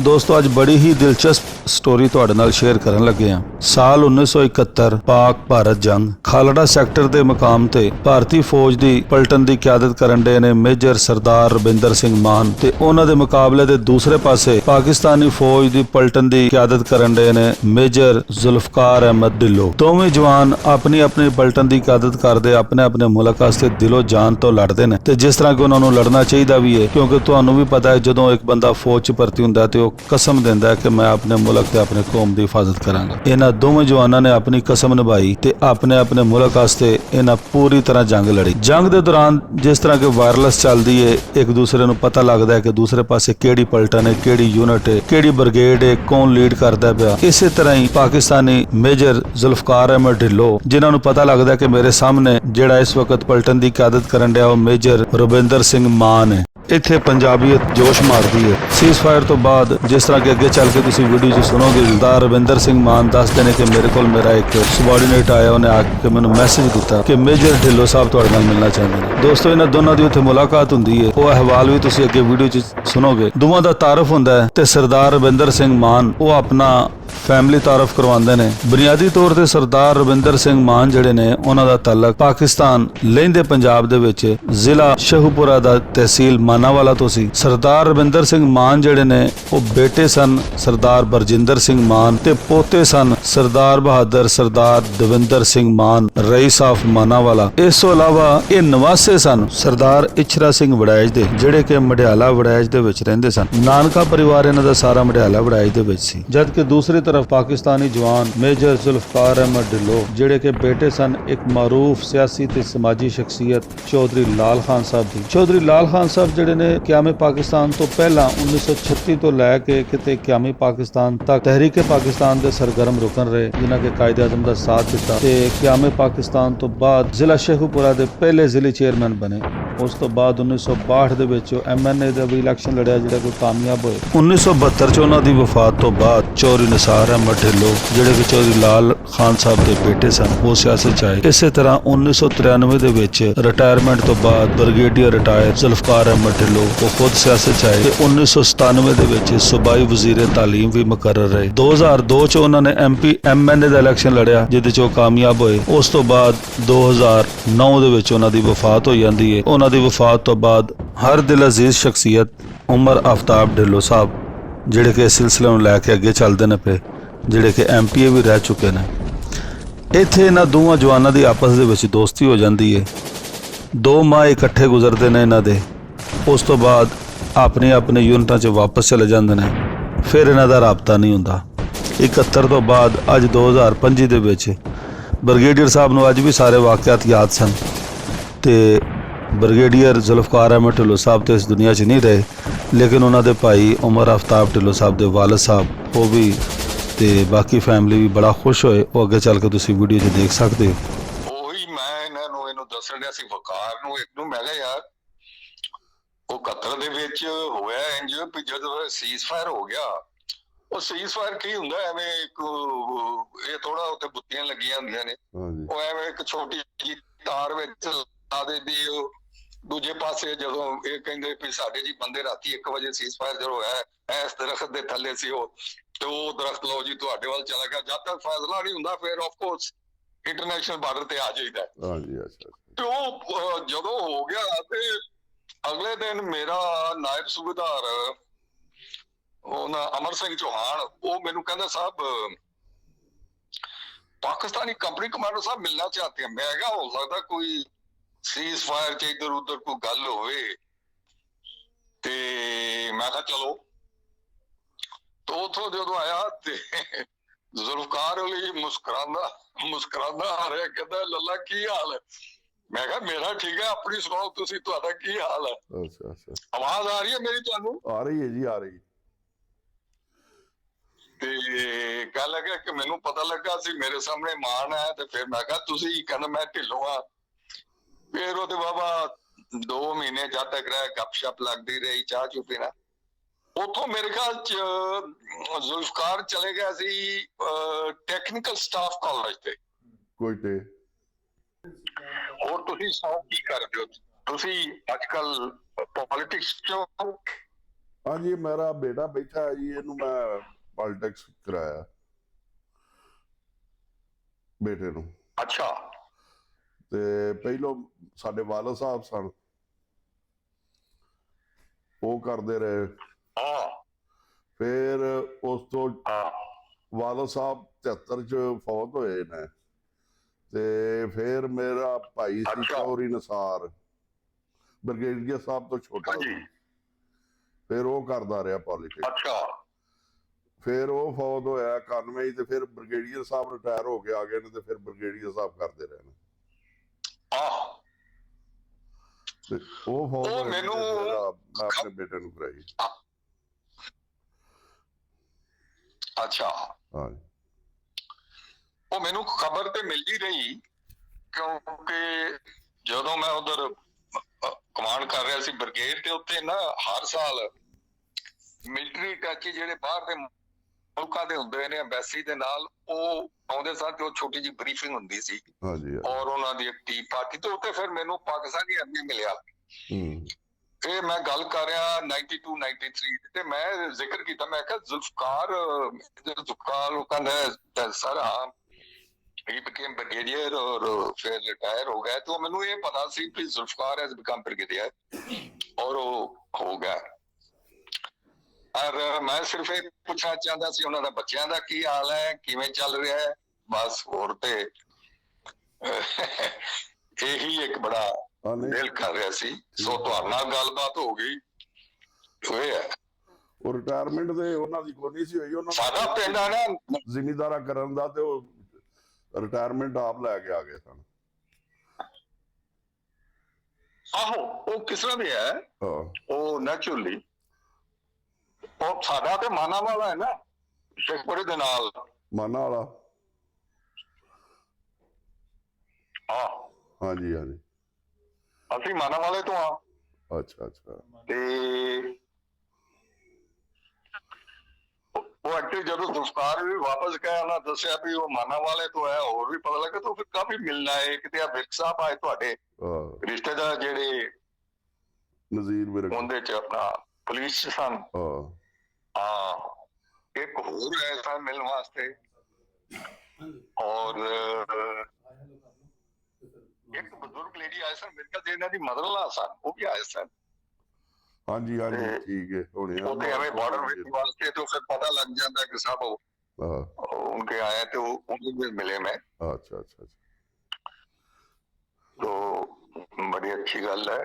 ਦੋਸਤੋ, ਅੱਜ ਬੜੀ ਹੀ ਦਿਲਚਸਪ ਸਟੋਰੀ ਤੁਹਾਡੇ ਨਾਲ ਸ਼ੇਅਰ ਕਰਨ ਲੱਗੇ ਹਾਂ। ਸਾਲ 1971 ਪਾਕ ਭਾਰਤ ਜੰਗ। ਖਾਲੜਾ ਸੈਕਟਰ ਦੇ ਮੁਕਾਮ ਤੇ ਭਾਰਤੀ ਫੌਜ ਦੀ ਪਲਟਨ ਦੀ ਕਿਆਦਤ ਕਰਨ ਦੇ ਨੇ ਮੇਜਰ ਸਰਦਾਰ ਰਵਿੰਦਰ ਸਿੰਘ ਮਾਨ ਤੇ ਉਹਨਾਂ ਦੇ ਮੁਕਾਬਲੇ ਦੇ ਦੂਸਰੇ ਪਾਸੇ ਪਾਕਿਸਤਾਨੀ ਫੌਜ ਦੀ ਪਲਟਨ ਦੀ ਕਿਆਦਤ ਕਰਨ ਦੇ ਨੇ ਮੇਜਰ ਜ਼ੁਲਫਕਾਰ ਅਹਿਮਦ ਢਿੱਲੋਂ। ਦੋਵੇਂ ਜਵਾਨ ਆਪਣੀ ਆਪਣੀ ਪਲਟਨ ਦੀ ਕਿਆਦਤ ਕਰਦੇ ਆਪਣੇ ਆਪਣੇ ਮੁਲਕ ਵਾਸਤੇ ਦਿਲੋਂ ਜਾਨ ਤੋਂ ਲੜਦੇ ਨੇ ਤੇ ਜਿਸ ਤਰ੍ਹਾਂ ਕਿ ਉਹਨਾਂ ਨੂੰ ਲੜਨਾ ਚਾਹੀਦਾ ਵੀ ਹੈ, ਕਿਉਂਕਿ ਤੁਹਾਨੂੰ ਵੀ ਪਤਾ ਹੈ ਜਦੋਂ ਇੱਕ ਬੰਦਾ ਫੌਜ 'ਚ ਭਰਤੀ ਹੁੰਦਾ ਤੇ ਉਹ ਕਸਮ ਦਿੰਦਾ ਕਿ ਮੈਂ ਆਪਣੇ ਮੁਲਕ ਤੇ ਆਪਣੇ ਕੌਮ ਦੀ ਹਿਫਾਜ਼ਤ ਕਰਾਂਗਾ। ਇਹਨਾਂ ਦੋਵੇਂ ਜਵਾਨਾਂ ਨੇ ਆਪਣੀ ਕਸਮ ਨਿਭਾਈ ਤੇ ਆਪਣੇ ਆਪਣੇ ਮੁਲਕ ਵਾਸਤੇ ਇਹਨਾਂ ਪੂਰੀ ਤਰ੍ਹਾਂ ਜੰਗ ਲੜੀ। ਜੰਗ ਦੇ ਦੌਰਾਨ ਜਿਸ ਤਰ੍ਹਾਂ ਕਿ ਵਾਇਰਲੈਸ ਚੱਲਦੀ ਹੈ ਇੱਕ ਦੂਸਰੇ ਨੂੰ ਪਤਾ ਲੱਗਦਾ ਹੈ ਕਿ ਦੂਸਰੇ ਪਾਸੇ ਕਿਹੜੀ ਪਲਟਨ ਹੈ ਕਿਹੜੀ ਯੂਨਿਟ ਹੈ ਕਿਹੜੀ ਬ੍ਰਿਗੇਡ ਹੈ ਕੌਣ ਲੀਡ ਕਰਦਾ ਪਿਆ। ਇਸੇ ਤਰ੍ਹਾਂ ਹੀ ਪਾਕਿਸਤਾਨੀ ਮੇਜਰ ਜ਼ੁਲਫਕਾਰ ਅਹਿਮਦ ਢਿੱਲੋ, ਜਿਨ੍ਹਾਂ ਨੂੰ ਪਤਾ ਲੱਗਦਾ ਕਿ ਮੇਰੇ ਸਾਹਮਣੇ ਜਿਹੜਾ ਇਸ ਵਕਤ ਪਲਟਨ ਦੀ ਕਿਆਦਤ ਕਰਨ ਡਿਆ ਉਹ ਮੇਜਰ ਰਵਿੰਦਰ ਸਿੰਘ ਮਾਨ ਹੈ ਇੱਥੇ ਪੰਜਾਬੀਅਤ ਜੋਸ਼ ਮਾਰਦੀ ਹੈ। ਸੀਜ਼ਫਾਇਰ ਤੋਂ ਬਾਅਦ ਜਿਸ ਤਰ੍ਹਾਂ ਕਿ ਅੱਗੇ ਚੱਲ ਕੇ ਤੁਸੀਂ ਵੀਡੀਓ 'ਚ ਸੁਣੋਗੇ ਦਾ ਰਵਿੰਦਰ ਸਿੰਘ ਮਾਨ ਦੱਸਦੇ ਨੇ ਕਿ ਮੇਰੇ ਕੋਲ ਮੇਰਾ ਇੱਕ ਸਬਆਰਡੀਨੇਟ ਆਇਆ, ਉਹਨੇ ਆ ਕੇ ਮੈਨੂੰ ਮੈਸੇਜ ਦਿੱਤਾ ਕਿ ਮੇਜਰ ਢਿੱਲੋਂ ਸਾਹਿਬ ਤੁਹਾਡੇ ਨਾਲ ਮਿਲਣਾ ਚਾਹੁੰਦੇ ਨੇ। ਦੋਸਤੋ, ਇਹਨਾਂ ਦੋਨਾਂ ਦੀ ਉੱਥੇ ਮੁਲਾਕਾਤ ਹੁੰਦੀ ਹੈ। ਉਹ ਅਹਿਵਾਲ ਵੀ ਤੁਸੀਂ ਅੱਗੇ ਵੀਡੀਓ 'ਚ ਸੁਣੋਗੇ। ਦੋਵਾਂ ਦਾ ਤਾਰਫ ਹੁੰਦਾ ਹੈ ਤੇ ਸਰਦਾਰ ਰਵਿੰਦਰ ਸਿੰਘ ਮਾਨ, ਉਹ ਆਪਣਾ ਫੈਮਿਲੀ ਤਾਰਫ ਕਰਵਾਉਂਦੇ ਨੇ। ਬੁਨਿਆਦੀ ਤੌਰ ਤੇ ਸਰਦਾਰ ਰਵਿੰਦਰ ਸਿੰਘ ਮਾਨ ਜਿਹੜੇ ਨੇ, ਉਹਨਾਂ ਦਾ ਤਾਲਕ ਪਾਕਿਸਤਾਨ, ਲਹਿੰਦੇ ਪੰਜਾਬ ਦੇ ਵਿੱਚ ਜ਼ਿਲ੍ਹਾ ਸ਼ਹੂਪੁਰਾ ਦਾ ਤਹਿਸੀਲ ਮਾਨਾਵਾਲਾ ਤੋਂ ਸੀ। ਸਰਦਾਰ ਰਵਿੰਦਰ ਸਿੰਘ ਮਾਨ ਜਿਹੜੇ ਨੇ, ਉਹ ਬੇਟੇ ਸਨ ਸਰਦਾਰ ਬਰਜਿੰਦਰ ਸਿੰਘ ਮਾਨ ਤੇ ਪੋਤੇ ਸਨ ਸਰਦਾਰ ਬਹਾਦਰ ਸਰਦਾਰ ਦਵਿੰਦਰ ਸਿੰਘ ਮਾਨ, ਰਈਸ ਆਫ ਮਾਨਾਵਾਲਾ ਇਸ ਤੋਂ ਇਲਾਵਾ ਇਹ ਨਵਾਸੇ ਸਨ ਸਰਦਾਰ ਇਛਰਾ ਸਿੰਘ ਵੜੈਜ ਦੇ, ਜਿਹੜੇ ਕਿ ਮਢਿਆਲਾ ਵੜੈਜ ਦੇ ਵਿੱਚ ਰਹਿੰਦੇ ਸਨ। ਨਾਨਕਾ ਪਰਿਵਾਰ ਇਹਨਾਂ ਦਾ ਸਾਰਾ ਮਢਿਆਲਾ ਵੜੈਜ ਦੇ ਵਿੱਚ ਸੀ। ਜਦਕਿ ਦੂਸਰੀ ਤਰਫ ਪਾਕਿਸਤਾਨੀ ਜਵਾਨ ਮੇਜਰ ਜ਼ੁਲਫਕਾਰ ਅਹਿਮਦ ਢਿੱਲੋਂ, ਜਿਹੜੇ ਕਿ ਬੇਟੇ ਸਨ ਇੱਕ ਮਾਰੂਫ ਸਿਆਸੀ ਤੇ ਸਮਾਜੀ ਸ਼ਖਸੀਅਤ ਚੌਧਰੀ ਲਾਲ ਖਾਨ ਸਾਹਿਬ ਦੀ। ਚੌਧਰੀ ਲਾਲ ਖਾਨ ਸਾਹਿਬ ਜਿਹੜੇ ਨੇ ਕਿਆਮੇ ਪਾਕਿਸਤਾਨ ਤੋਂ ਪਹਿਲਾਂ 1936 ਤੋਂ ਲੈ ਕੇ ਕਿਤੇ ਕਿਆਮੇ ਪਾਕਿਸਤਾਨ ਤੱਕ, ਤਹਿਰੀਕੇ ਪਾਕਿਸਤਾਨ ਦੇ ਸਰਗਰਮ ਰੁਕਨ ਰਹੇ, ਜਿਨ੍ਹਾਂ ਕੇ ਕਾਇਦ ਆਜ਼ਮ ਦਾ ਸਾਥ ਦਿੱਤਾ ਤੇ ਕਿਆਮੇ ਪਾਕਿਸਤਾਨ ਤੋਂ ਬਾਅਦ ਜ਼ਿਲ੍ਹਾ ਸ਼ੇਖੂਪੁਰਾ ਦੇ ਪਹਿਲੇ ਜ਼ਿਲ੍ਹੇ ਚੇਅਰਮੈਨ ਬਣੇ। ਉਸ ਤੋਂ ਬਾਅਦ 1962 ਦੇ ਵਿੱਚ ਐਮਐਨਏ ਦਾ ਵੀ ਇਲੈਕਸ਼ਨ ਲੜਿਆ, ਜਿਹੜਾ ਕੋਈ ਕਾਮਯਾਬ ਹੋਏ 1972 ਚ ਉਹਨਾਂ ਦੀ ਵਫਾਤ ਤੋਂ ਬਾਅਦ ਚੌਧਰੀ ਨਿਸਾਰ ਅਹਿਮਦ ਢਿੱਲੋਂ ਜਿਹੜੇ ਕਿ ਚੌਧਰੀ ਲਾਲ ਖਾਨ ਸਾਹਿਬ ਦੇ ਬੇਟੇ ਸਨ, ਉਹ ਸਿਆਸਤ ਚ ਆਏ। ਇਸੇ ਤਰ੍ਹਾਂ 1993 ਦੇ ਵਿੱਚ ਰਿਟਾਇਰਮੈਂਟ ਤੋਂ ਬਾਅਦ ਬ੍ਰਿਗੇਡੀਅਰ ਰਿਟਾਇਰ ਜ਼ੁਲਫਕਾਰ ਅਹਿਮਦ ਢਿੱਲੋਂ ਉਹ ਖੁਦ ਸਿਆਸਤ ਚ ਆਏ। ਤੇ 1997 ਦੇ ਵਿੱਚ ਸੂਬਾਈ ਵਜ਼ੀਰੇ ਤਾਲੀਮ ਵੀ ਮੁਕਰਰ ਰਹੇ। 2002 ਚ ਉਹਨਾਂ ਨੇ ਐਮਪੀ ਐਮਐਨਏ ਦਾ ਇਲੈਕਸ਼ਨ ਲੜਿਆ, ਜਿਹਦੇ ਚ ਉਹ ਕਾਮਯਾਬ ਹੋਏ। ਉਸ ਤੋਂ ਬਾਅਦ 2009 ਦੇ ਵਿੱਚ ਉਹਨਾਂ ਦੀ ਵਫਾਤ ਹੋ ਜਾਂਦੀ ਹੈ ਉਹਨਾਂ ਦੀ ਵਫਾਤ ਤੋਂ ਬਾਅਦ ਹਰ ਦਿਲ ਅਜ਼ੀਜ਼ ਸ਼ਖਸੀਅਤ ਉਮਰ ਆਫਤਾਬ ਢਿੱਲੋਂ ਸਾਹਿਬ, ਜਿਹੜੇ ਕਿ ਇਸ ਸਿਲਸਿਲੇ ਨੂੰ ਲੈ ਕੇ ਅੱਗੇ ਚੱਲਦੇ ਨੇ ਪਏ, ਜਿਹੜੇ ਕਿ ਐਮਪੀਏ ਵੀ ਰਹਿ ਚੁੱਕੇ ਨੇ। ਇੱਥੇ ਇਹਨਾਂ ਦੋਵਾਂ ਜਵਾਨਾਂ ਦੀ ਆਪਸ ਦੇ ਵਿੱਚ ਦੋਸਤੀ ਹੋ ਜਾਂਦੀ ਹੈ ਦੋ ਮਾਹ ਇਕੱਠੇ ਗੁਜ਼ਰਦੇ ਨੇ ਇਹਨਾਂ ਦੇ। ਉਸ ਤੋਂ ਬਾਅਦ ਆਪਣੇ ਆਪਣੇ ਯੂਨਿਟਾਂ 'ਚ ਵਾਪਸ ਚਲੇ ਜਾਂਦੇ ਨੇ। ਫਿਰ ਇਹਨਾਂ ਦਾ ਰਾਬਤਾ ਨਹੀਂ ਹੁੰਦਾ। 71 ਤੋਂ ਬਾਅਦ ਅੱਜ 2025 ਦੇ ਵਿੱਚ ਬ੍ਰਿਗੇਡੀਅਰ ਸਾਹਿਬ ਨੂੰ ਅੱਜ ਵੀ ਸਾਰੇ ਵਾਕਿਆਤ ਯਾਦ ਸਨ। ਤੇ ਬ੍ਰਿਗੇਡੀਅਰ ਜ਼ੁਲਫਕਾਰ ਅਹਿਮਦ ਢਿੱਲੋਂ ਸਾਹਿਬ ਤੇ ਇਸ ਦੁਨੀਆ 'ਚ ਨਹੀਂ ਰਹੇ ਲੇਕਿਨ ਉਹਨਾਂ ਦੇ ਭਾਈ ਉਮਰ ਆਫਤਾਬ ਢਿੱਲੋਂ ਸਾਹਿਬ ਦੇ ਵਾਲਦ ਸਾਹਿਬ ਉਹ ਵੀ ਤੇ ਬਾਕੀ ਫੈਮਿਲੀ ਵੀ ਬੜਾ ਖੁਸ਼ ਹੋਏ। ਉਹ ਅੱਗੇ ਚੱਲ ਕੇ ਤੁਸੀਂ ਵੀਡੀਓ 'ਚ ਦੇਖ ਸਕਦੇ ਹੋ। ਉਹੀ ਮੈਂ ਇਹਨਾਂ ਨੂੰ ਇਹਨੂੰ ਦੱਸਣ ਡਿਆ ਸੀ ਵਕਾਰ ਨੂੰ ਇੱਕ ਨੂੰ ਮੈਂ ਕਿਹਾ ਯਾਰ ਉਹ ਕਤਰ ਦੇ ਵਿੱਚ ਹੋਇਆ ਇੰਜ ਵੀ ਜਦੋਂ ਸੀਜ਼ਫਾਇਰ ਹੋ ਗਿਆ। ਉਹ ਸੀਜ਼ਫਾਇਰ ਕੀ ਹੁੰਦਾ? ਐਵੇਂ ਇੱਕ ਇਹ ਥੋੜਾ ਉੱਤੇ ਬੁੱਤੀਆਂ ਲੱਗੀਆਂ ਹੁੰਦੀਆਂ ਨੇ। ਉਹ ਐਵੇਂ ਇੱਕ ਛੋਟੀ ਜਿਹੀ ਤਾਰ ਵਿੱਚ ਲਾ ਦੇ ਵੀ ਉਹ ਦੂਜੇ ਪਾਸੇ ਜਦੋਂ ਇਹ ਕਹਿੰਦੇ ਵੀ ਸਾਡੇ ਜੀ ਬੰਦੇ ਰਾਤੀ 1 ਵਜੇ ਸੀਜ਼ਫਾਇਰ ਜਦੋਂ ਹੋਇਆ ਇਸ ਦਰਖਤ ਦੇ ਥੱਲੇ ਸੀ ਉਹ ਤੇ ਉਹ ਦਰਖਤ ਲਓ ਜੀ ਤੁਹਾਡੇ ਵੱਲ ਚਲਾ ਗਿਆ। ਜਦ ਤੱਕ ਫੈਸਲਾ ਨਹੀਂ ਹੁੰਦਾ ਫਿਰ ਆਫ ਕੋਰਸ ਇੰਟਰਨੈਸ਼ਨਲ ਬਾਰਡਰ ਤੇ ਆ ਜਾਈਦਾ ਹੈ। ਹਾਂਜੀ ਅੱਛਾ ਤੇ ਉਹ ਜਦੋਂ ਹੋ ਗਿਆ ਤੇ ਅਗਲੇ ਦਿਨ ਮੇਰਾ ਨਾਇਬ ਸੂਬੇਦਾਰ ਉਹਨਾਂ ਅਮਰ ਸਿੰਘ ਚੌਹਾਨ ਉਹ ਮੈਨੂੰ ਕਹਿੰਦਾ ਸਾਹਿਬ ਪਾਕਿਸਤਾਨੀ ਕੰਪਨੀ ਕਮਾਂਡਰ ਸਾਹਿਬ ਮਿਲਣਾ ਚਾਹਤੇ ਮੈਂ ਕਿਹਾ ਹੋ ਸਕਦਾ ਕੋਈ ਸੀਜ਼ ਫਾਇਰ ਚ ਇਧਰ ਉਧਰ ਕੋਈ ਗੱਲ ਹੋਵੇ ਤੇ ਮੈਂ ਕਿਹਾ ਚਲੋ। ਤੋਂ ਉਥੋਂ ਜਦੋਂ ਆਇਆ ਤੇ ਜ਼ੁਲਫਕਾਰ ਅਲੀ ਮੁਸਕਰਾਉਂਦਾ ਮੁਸਕਰਾਉਂਦਾ ਆ ਰਿਹਾ ਕਹਿੰਦਾ ਲੱਲਾ ਕੀ ਹਾਲ ਹੈ? ਮੈਂ ਕਿਹਾ ਮੇਰਾ ਠੀਕ ਹੈ ਆਪਣੀ ਸੁਣਾਓ ਤੁਸੀਂ ਤੁਹਾਡਾ ਕੀ ਹਾਲ ਹੈ? ਅੱਛਾ ਅੱਛਾ। ਆਵਾਜ਼ ਆ ਰਹੀ ਹੈ ਮੇਰੀ ਤੁਹਾਨੂੰ? ਆ ਰਹੀ ਹੈ ਜੀ ਆ ਰਹੀ ਤੇ ਗੱਲ ਹੈ ਕਿ ਮੈਨੂੰ ਪਤਾ ਲੱਗਾ ਸੀ ਮੇਰੇ ਸਾਹਮਣੇ ਮਾਨ ਹੈ ਤੇ ਫਿਰ ਮੈਂ ਕਿਹਾ ਤੁਸੀਂ ਕਹਿੰਦਾ ਮੈਂ ਢਿੱਲੋਂ ਆ ਫਿਰ ਉਹਦੇ ਬਾਬਾ 2 ਮਹੀਨੇ ਜਦ ਤੱਕ ਰਹਿ ਗੱਪਸ਼ਪ ਲੱਗਦੀ ਰਹੀ ਚਾਹ ਚੁ ਪੀਣਾ। ਉਥੋਂ ਮੇਰੇ ਖਿਆਲ ਚ ਜ਼ੁਲਫਕਾਰ ਚਲੇ ਗਿਆ ਸੀ ਟੈਕਨੀਕਲ ਸਟਾਫ ਕਾਲਜ ਤੇ। ਕੋਈ ਤੇ। ਹੋਰ ਤੁਸੀਂ ਸੌ ਕੀ ਕਰਦੇ ਹੋ? ਤੁਸੀਂ ਅੱਜ ਕੱਲ ਪੋਲਿਟਿਕਸ ਚੋਂ ਹਾਂਜੀ ਮੇਰਾ ਬੇਟਾ ਬੈਠਾ ਹੈ ਜੀ ਇਹਨੂੰ ਮੈਂ ਪੋਲਿਟਿਕਸ ਕਰਾਇਆ। ਬੇਟੇ ਨੂੰ। ਅੱਛਾ। ਤੇ ਪਹਿਲੋਂ ਸਾਡੇ ਵਾਲਦ ਸਾਹਿਬ ਸਨ। ਉਹ ਕਰਦੇ ਰਹੇ। ਹਾਂ। ਫਿਰ ਉਸ ਤੋਂ ਵਾਲਦ ਸਾਹਿਬ 73 ਚ ਫੌਤ ਹੋਏ ਨੇ। ਤੇ ਫਿਰ ਮੇਰਾ ਭਾਈ ਸੀ। ਚੌਰੀ ਨਸਾਰ। ਬ੍ਰਿਗੇਡੀਅਰ ਸਾਹਿਬ ਤੋਂ ਛੋਟਾ। ਫਿਰ ਉਹ ਕਰਦਾ ਰਿਹਾ ਪੋਲਿਟਿਕਸ ਅੱਛਾ। ਫਿਰ ਉਹ ਫੌਤ ਹੋਇਆ 91 ਤੇ ਫਿਰ ਬ੍ਰਿਗੇਡੀਅਰ ਸਾਹਿਬ ਰਿਟਾਇਰ ਹੋ ਕੇ ਆ ਗਏ ਨੇ ਤੇ ਫਿਰ ਬ੍ਰਿਗੇਡੀਅਰ ਸਾਹਿਬ ਕਰਦੇ ਰਹੇ ਨੇ ਆਹ ਤੇ ਉਹ ਉਹ ਮੈਨੂੰ- ਮੈਂ ਆਪਣੇ ਬੇਟੇ ਨੂੰ ਕਰਾਈ। ਅੱਛਾ। ਹਾਂ ਉਹ ਮੈਨੂੰ ਖਬਰ ਤੇ ਮਿਲਦੀ ਰਹੀ ਕਿਉਂਕਿ ਜਦੋਂ ਮੈਂ ਉਧਰ ਕਮਾਂਡ ਕਰ ਰਿਹਾ ਸੀ ਬ੍ਰਿਗੇਡ ਤੇ ਉੱਤੇ ਨਾ ਹਰ ਸਾਲ ਮਿਲਟਰੀ ਟੱਚ ਜਿਹੜੇ ਬਾਹਰ ਦੇ ਮੁਲਕਾਂ ਦੇ ਹੁੰਦੇ ਨੇ ਐਮਬੈਸੀ ਦੇ ਨਾਲ ਉਹ ਆਉਂਦੇ ਸਾਰ ਤੇ ਉਹ ਛੋਟੀ ਜੀ ਬਰੀਫਿੰਗ ਹੁੰਦੀ ਸੀ। ਹਾਂਜੀ ਔਰ ਉਹਨਾਂ ਦੀ ਇੱਕ ਟੀ ਪਾਰਟੀ ਤੋਂ ਉੱਤੇ ਫਿਰ ਮੈਨੂੰ ਪਾਕਿਸਤਾਨੀ ਆਰਮੀ ਮਿਲਿਆ। ਹੂੰ। ਤੇ ਮੈਂ ਗੱਲ ਕਰ ਰਿਹਾ 92 93 ਤੇ ਮੈਂ ਜ਼ਿਕਰ ਕੀਤਾ ਮੈਂ ਕਿਹਾ ਜ਼ੁਲਫਕਾਰ ਜ਼ੁਲਫਕਾਰ ਉਹ ਕਹਿੰਦਾ ਸਾਰਾ ਹੀ ਬਿਕਮ ਬ੍ਰਿਗੇਡੀਅਰ ਔਰ ਫਿਰ ਰਿਟਾਇਰ ਹੋ ਗਿਆ। ਤਾਂ ਮੈਨੂੰ ਇਹ ਪਤਾ ਸੀ ਕਿ ਜ਼ੁਲਫਕਾਰ ਹੈਜ਼ ਬਿਕਮ ਬ੍ਰਿਗੇਡੀਅਰ ਔਰ ਉਹ ਹੋ ਗਿਆ। ਔਰ ਮੈਂ ਸਿਰਫ ਇਹ ਪੁੱਛਣਾ ਚਾਹੁੰਦਾ ਸੀ ਉਹਨਾਂ ਦਾ ਬੱਚਿਆਂ ਦਾ ਕੀ ਹਾਲ ਹੈ ਕਿਵੇਂ ਚੱਲ ਰਿਹਾ ਹੈ? ਬਸ ਹੋਰ ਤੇ ਇਹੀ ਇੱਕ ਬੜਾ ਦਿਲ ਕਰ ਰਿਹਾ ਸੀ। ਸੋ ਤੁਹਾਡੇ ਨਾਲ ਗੱਲਬਾਤ ਹੋ ਗਈ। ਹੋਏ ਹੈ। ਉਹ ਰਿਟਾਇਰਮੈਂਟ ਦੇ ਉਹਨਾਂ ਦੀ ਕੋਈ ਨਹੀਂ ਸੀ ਹੋਈ ਉਹਨਾਂ ਸਾਡਾ ਪਿੰਡ ਆ ਨਾ। ਜ਼ਿਮੀਦਾਰਾ ਕਰਨ ਦਾ ਤੇ ਉਹ ਰਿਟਾਇਰਮੈਂਟ ਆਪ ਲੈ ਕੇ ਆ ਗਏ ਸਨ। ਆਹੋ ਉਹ ਕਿਸ ਤਰ੍ਹਾਂ ਹੈ? ਹਾਂ। ਉਹ ਨੈਚੁਰਲੀ ਉਹ ਸਾਡਾ ਤੇ ਮਾਨਾ ਵਾਲਾ ਹੈ ਨਾ ਸ਼ੇਖਪੁਰੇ ਦੇ ਨਾਲ। ਮਾਨਾ ਵਾਲਾ। ਹਾਂ। ਹਾਂਜੀ ਹਾਂਜੀ। ਅਸੀਂ ਮਾਨਾ ਵਾਲੇ ਤੋਂ ਆ ਅੱਛਾ ਅੱਛਾ। ਤੇ ਉਹ- ਐਕਚੁਅਲੀ ਜਦੋਂ ਸੰਸਕਾਰ ਵੀ ਵਾਪਸ ਗਏ ਉਹਨਾਂ ਦੱਸਿਆ ਵੀ ਉਹ ਮਾਨਾ ਵਾਲੇ ਤੋਂ ਹੈ ਹੋਰ ਵੀ ਪਤਾ ਲੱਗਾ ਤਾਂ ਫਿਰ ਕਾਫੀ ਮਿਲਣਾ ਹੈ ਕਿਤੇ ਆ ਵਿਰਕ ਸਾਹਿਬ ਆਏ ਤੁਹਾਡੇ ਰਿਸ਼ਤੇਦਾਰ ਜਿਹੜੇ ਨਜ਼ੀਰ ਵਿਰਕ। ਉਹਦੇ ਚ ਆਪਣਾ ਪੁਲਿਸ ਚ ਸਨ। ਹਾਂ। ਹਾਂ ਇੱਕ ਹੋਰ ਹੈ ਸਨ ਮਿਲਣ ਵਾਸਤੇ ਔਰ ਅਹ, ਇੱਕ ਬਜ਼ੁਰਗ ਲੇਡੀ ਆਏ ਸਨ ਮੇਰੇ ਕੋਲ ਤੇ ਇਹਨਾਂ ਦੀ ਮਦਰ ਲਾ ਸਨ ਉਹ ਵੀ ਆਏ ਸਨ ਹਾਂਜੀ ਹਾਂਜੀ ਤੇ ਠੀਕ ਹੈ ਹੁਣੇ ਆ। ਉਹਦੇ ਐਵੇਂ ਬਾਰਡਰ ਵਿੱਚ ਵਾਸਤੇ ਤੋਂ ਫਿਰ ਪਤਾ ਲੱਗ ਜਾਂਦਾ ਕਿ ਸਭ ਉਹ ਹਾਂ उनके आए थे वो उनसे भी मिले मैं ਅੱਛਾ ਅੱਛਾ ਅੱਛਾ तो बड़ी अच्छी गल है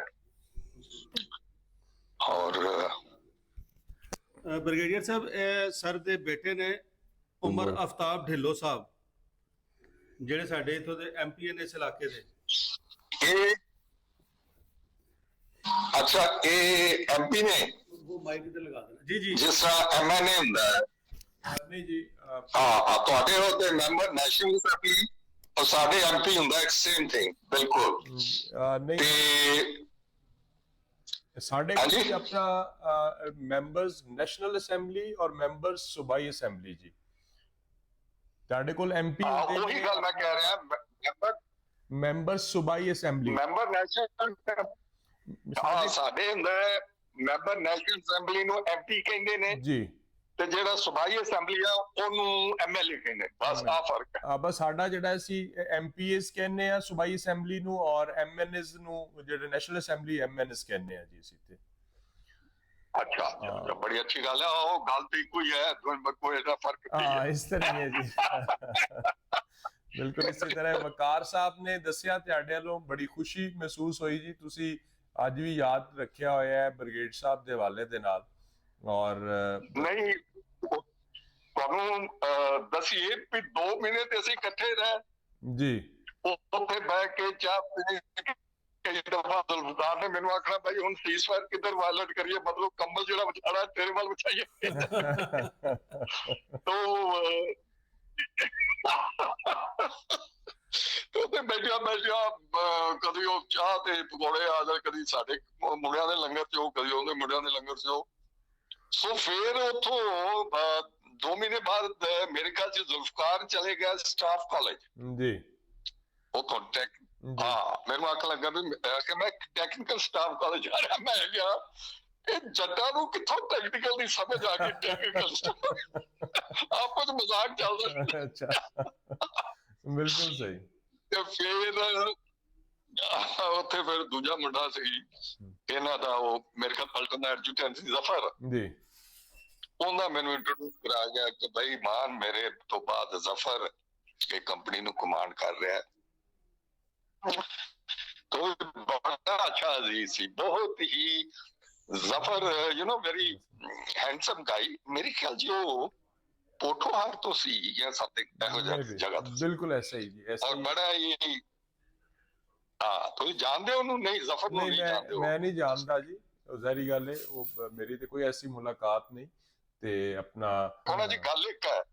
और ਅ, ਬ੍ਰਿਗੇਡੀਅਰ ਸਾਹਿਬ ਇਹ ਸਰ ਦੇ ਬੇਟੇ ਨੇ ਉਮਰ ਅਫਤਾਬ ਢਿੱਲੋ ਸਾਹਿਬ ਜਿਹੜੇ ਸਾਡੇ ਇਥੋਂ ਦੇ ਐਮਪੀ ਨੇ ਇਸ ਇਲਾਕੇ ਦੇ। ਇਹ ਅੱਛਾ ਇਹ ਐਮਪੀ ਨੇ? ਉਹ ਮਾਈਕ ਤੇ ਲਗਾ ਦੇਣਾ। ਜੀ ਜੀ। ਜਿਸ ਤਰ੍ਹਾਂ ਐਮਐਨਏ ਹੁੰਦਾ ਹੈ। ਨਹੀਂ ਜੀ ਹਾਂ ਤੁਹਾਡੇ ਉਹ ਤੇ ਮੈਂਬਰ ਨੈਸ਼ਨਲ ਅਸੈਂਬਲੀ ਔਰ ਸਾਡੇ ਐਮਪੀ ਹੁੰਦਾ ਇੱਕ ਸੇਮ ਥਿੰਗ ਬਿਲਕੁਲ। ਨਹੀਂ। ਤੇ ਸਾਡੇ। ਕੋਲ ਆਪਣਾ ਮੈਂਬਰਸ ਨੈਸ਼ਨਲ ਅਸੈਂਬਲੀ ਔਰ ਮੈਂਬਰਸ ਸੂਬਾਈ ਅਸੈਂਬਲੀ ਜੀ। ਤੁਹਾਡੇ ਕੋਲ ਐਮਪੀ ਹੁੰਦੇ ਉਹੀ ਗੱਲ ਮੈਂ ਕਹਿ ਰਿਹਾ ਮੈਂਬਰ ਮੈਂਬਰਸ ਸੂਬਾਈ ਅਸੈਂਬਲੀ ਮੈਂਬਰ ਨੈਸ਼ਨਲ ਸਾਡੇ ਹੁੰਦਾ ਮੈਂਬਰ ਨੈਸ਼ਨਲ ਅਸੈਂਬਲੀ ਨੂੰ ਐਮਪੀ ਕਹਿੰਦੇ ਨੇ। ਜੀ। ਤੇ ਜਿਹੜਾ ਸੁਬਾਈ ਅਸੈਂਬਲੀ ਆ ਉਹਨੂੰ ਐਮਐਲਏ ਕਹਿੰਦੇ ਬਸ ਆ ਫ਼ਰਕ ਹੈ ਆ ਬਸ ਸਾਡਾ ਜਿਹੜਾ ਸੀ ਐਮਪੀਐਸ ਕਹਿੰਦੇ ਆ ਸੂਬਾਈ ਅਸੈਂਬਲੀ ਨੂੰ ਔਰ ਐਮਐਨਐਸ ਨੂੰ ਜਿਹੜੇ ਨੈਸ਼ਨਲ ਅਸੈਂਬਲੀ ਐਮਐਨਐਸ ਕਹਿੰਦੇ ਆ ਜੀ ਅਸੀਂ ਤੇ ਅੱਛਾ ਬੜੀ ਅੱਛੀ ਗੱਲ ਹੈ ਉਹ ਗੱਲ ਤੇ ਇੱਕੋ ਹੀ ਕੋਈ ਇਹਦਾ ਫ਼ਰਕ ਨਹੀਂ ਹੈ? ਇਸ ਤਰ੍ਹਾਂ ਹੀ ਹੈ ਜੀ। ਬਿਲਕੁਲ ਇਸੇ ਤਰ੍ਹਾਂ ਵਕਾਰ ਸਾਹਿਬ ਨੇ ਦੱਸਿਆ ਤੁਹਾਡੇ ਵੱਲੋਂ ਬੜੀ ਖੁਸ਼ੀ ਮਹਿਸੂਸ ਹੋਈ ਜੀ। ਤੁਸੀਂ ਅੱਜ ਵੀ ਯਾਦ ਰੱਖਿਆ ਹੋਇਆ ਹੈ ਬ੍ਰਿਗੇਡ ਸਾਹਿਬ ਦੇ ਹਵਾਲੇ ਦੇ ਨਾਲ। ਔਰ ਨਹੀਂ ਤੁਹਾਨੂੰ ਦਸੀਏ ਵੀ 2 ਮਹੀਨੇ ਤੇ ਅਸੀਂ ਇਕੱਠੇ ਰਹੇ। ਜੀ। ਉੱਥੇ ਬਹਿ ਕੇ ਚਾਹ ਪੀਣੀ ਕਈ ਦਫਾ ਜ਼ੁਲਫਕਾਰ ਨੇ ਮੈਨੂੰ ਆਖਣਾ ਭਾਈ ਹੁਣ ਸੀਜ਼ਫਾਇਰ ਕਿੱਧਰ ਵਾਇਲਟ ਕਰੀਏ? ਮਤਲਬ ਕੰਬਲ ਜਿਹੜਾ ਵਿਛਾੜਾ ਤੇਰੇ ਵੱਲ ਵਿਛਾਈਏ ਤੋ ਉਹਦੇ ਬੈਠਿਆ ਬੈਠਿਆ ਕਦੀ ਉਹ ਚਾਹ ਤੇ ਪਕੌੜੇ ਆ ਜਾ ਕਦੀ ਸਾਡੇ ਮੁੰਡਿਆਂ ਦੇ ਲੰਗਰ ਚ ਉਹ ਕਦੀ ਉਹਦੇ ਮੁੰਡਿਆਂ ਦੇ ਲੰਗਰ ਚ ਉਹ ਸੋ ਫਿਰ ਉਥੋਂ ਦੋ ਮਹੀਨੇ ਬਾਅਦ ਮੇਰੇ ਖਿਆਲ ਚ ਜ਼ੁਲਫਕਾਰ ਚਲੇ ਗਿਆ ਸਟਾਫ ਕਾਲਜ। ਜੀ। ਉਥੋਂ ਟੈਕ। ਹਾਂ ਮੈਨੂੰ ਆਖ ਲੱਗਾ ਵੀ ਕਿ ਮੈਂ ਟੈਕਨੀਕਲ ਸਟਾਫ ਕਾਲਜ ਜਾ ਰਿਹਾ ਮੈਂ ਗਿਆ ਇਹ ਜੱਟਾਂ ਨੂੰ ਕਿੱਥੋਂ ਟੈਕਨੀਕਲ ਦੀ ਸਮਝ ਆ ਗਈ ਟੈਕਨੀਕਲ ਆਪਸ ਮਜ਼ਾਕ ਚੱਲਦਾ ਅੱਛਾ। ਬਿਲਕੁਲ ਸਹੀ। ਤੇ ਫਿਰ ਉੱਥੇ ਫਿਰ ਦੂਜਾ ਮੁੰਡਾ ਸੀ ਇਹਨਾਂ ਦਾ ਉਹ ਮੇਰੇ ਕੋਲ ਪਲਟਨ ਦਾ ਐਡਜੂਟੈਂਟ ਸੀ ਜ਼ਫਰ ਜੀ ਉਹਨਾਂ ਮੈਨੂੰ ਇੰਟਰੋਡਿਊਸ ਕਰਾ ਗਿਆ ਕਿ ਭਾਈ ਮਾਨ ਮੇਰੇ ਤੋਂ ਬਾਅਦ ਜ਼ਫਰ ਇਹ ਕੰਪਨੀ ਨੂੰ ਕਮਾਂਡ ਕਰ ਰਿਹਾ ਹੈ ਤੋ ਬੜਾ ਅੱਛਾ ਅਜ਼ੀਜ਼ ਸੀ ਬਹੁਤ ਹੀ Zafar you know very handsome guy ਮੇਰੇ ਖਿਆਲ ਜੀ ਉਹ ਪੋਠੋਹਾਰ ਤੋਂ ਸੀ ਜਾਂ ਸਮਥਿੰਗ ਇਹੋ ਜਿਹਾ Maybe. ਜਗ੍ਹਾ ਤੋਂ ਸੀ। ਬਿਲਕੁਲ ਐਸਾ ਹੀ ਜੀ ਤੁਸੀਂ ਜਾਣਦੇ ਹੋ ਉਹਨੂੰ? ਨਹੀਂ ਜ਼ਫਰ ਨੂੰ ਨਹੀਂ ਜਾਣਦੇ ਹੋ। ਮੈਂ ਨਹੀਂ ਜਾਣਦਾ ਜੀ। ਉਹ ਜ਼ਾਹਰੀ ਗੱਲ ਹੈ ਉਹ ਮੇਰੀ ਤੇ ਕੋਈ ਐਸੀ ਮੁਲਾਕਾਤ ਨਹੀਂ ਤੇ ਆਪਣਾ ਉਹਨਾਂ ਦੀ ਗੱਲ ਇੱਕ ਹੈ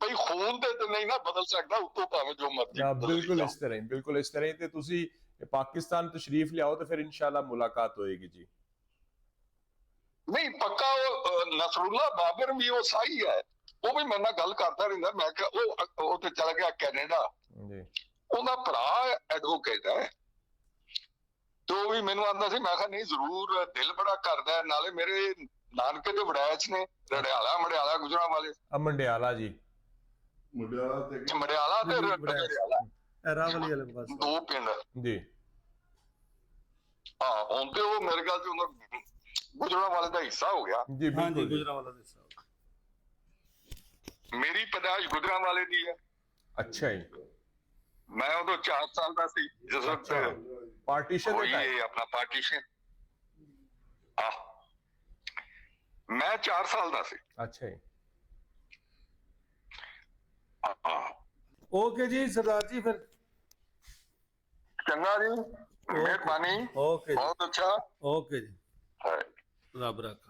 ਭਈ ਖੂਨ ਤੇ ਤਾਂ ਨਹੀਂ ਨਾ ਬਦਲ ਸਕਦਾ ਉਤੋਂ ਭਾਵੇਂ ਜੋ ਮਰਜ਼ੀ ਬਿਲਕੁਲ। ਇਸ ਤਰ੍ਹਾਂ ਹੀ ਬਿਲਕੁਲ ਇਸ ਤਰ੍ਹਾਂ ਹੀ ਤੇ ਤੁਸੀਂ ਪਾਕਿਸਤਾਨ ਤਸ਼ਰੀਫ ਲਿਆਓ ਤੇ ਫਿਰ ਇਨਸ਼ਾਅੱਲਾ ਮੁਲਾਕਾਤ ਹੋਏਗੀ ਜੀ। ਨਹੀਂ ਪੱਕਾ ਉਹ ਨਸਰੁੱਲਾ ਬਾਬਰ ਵੀ ਉਹ ਸਾਈ ਹੈ। ਉਹ ਵੀ ਮੇਰੇ ਨਾਲ ਗੱਲ ਕਰਦਾ ਰਹਿੰਦਾ। ਮੈਂ ਕਿਹਾ ਉਹ ਉਹ ਤੇ ਚਲਾ ਗਿਆ ਕੈਨੇਡਾ। ਜੀ। ਉਹਦਾ ਭਰਾ ਐਡਵੋਕੇਟ ਹੈ। ਤੇ ਉਹ ਵੀ ਮੈਨੂੰ ਆਂਦਾ ਸੀ ਮੈਂ ਕਿਹਾ ਨਹੀਂ ਜ਼ਰੂਰ ਦਿਲ ਬੜਾ ਕਰਦਾ ਹੈ, ਨਾਲੇ ਮੇਰੇ ਨਾਨਕੇ ਦੇ ਵੜੈਚ ਨੇ ਰੜਿਆਲਾ ਮੜਿਆਲਾ ਗੁਜਰਾਂ ਵਾਲੇ ਆ ਮੰਡਿਆਲਾ ਜੀ। ਮੁੰਡਿਆਲਾ ਤੇ ਮੜਿਆਲਾ ਤੇ ਜੀ। ਰੜਿਆਲਾ। ਰਾਵਲੀ ਵਾਲੇ ਪਾਸੇ। ਦੋ ਪਿੰਡ। ਜੀ। ਹਾਂ ਹੁਣ ਤੇ ਉਹ ਮੇਰੇ ਖਿਆਲ ਚ ਉਹਨਾਂ ਗੁਜਰਾਂ ਵਾਲੇ ਦਾ ਹਿੱਸਾ ਹੋ ਗਿਆ। ਜੀ ਹਾਂਜੀ ਬਿਲਕੁਲ ਜੀ। ਗੁਜਰਾਵਾਲਾ ਦੇ ਸਾਹਿਬ ਮੇਰੀ ਪੈਦਾਇਸ਼ ਗੁਜਰਾਂ ਵਾਲੇ ਦੀ ਹੈ। ਅੱਛਾ ਜੀ। ਮੈਂ ਉਦੋਂ 4 ਸਾਲ ਦਾ ਸੀ ਜਿਸ ਵਕਤ ਹੋਈ ਟਾਈਮ ਇਹ ਆਪਣਾ ਪਾਰਟੀਸ਼ਨ ਆ ਮੈਂ 4 ਸਾਲ ਦਾ ਸੀ ਅੱਛਾ ਜੀ। ਓਕੇ ਜੀ ਸਰਦਾਰ ਜੀ ਫਿਰ ਚੰਗਾ ਜੀ ਮਿਹਰਬਾਨੀ ਓਕੇ ਜੀ ਬਹੁਤ ਅੱਛਾ ਓਕੇ ਜੀ ਹੈ ਰੱਬ ਰੱਖਾ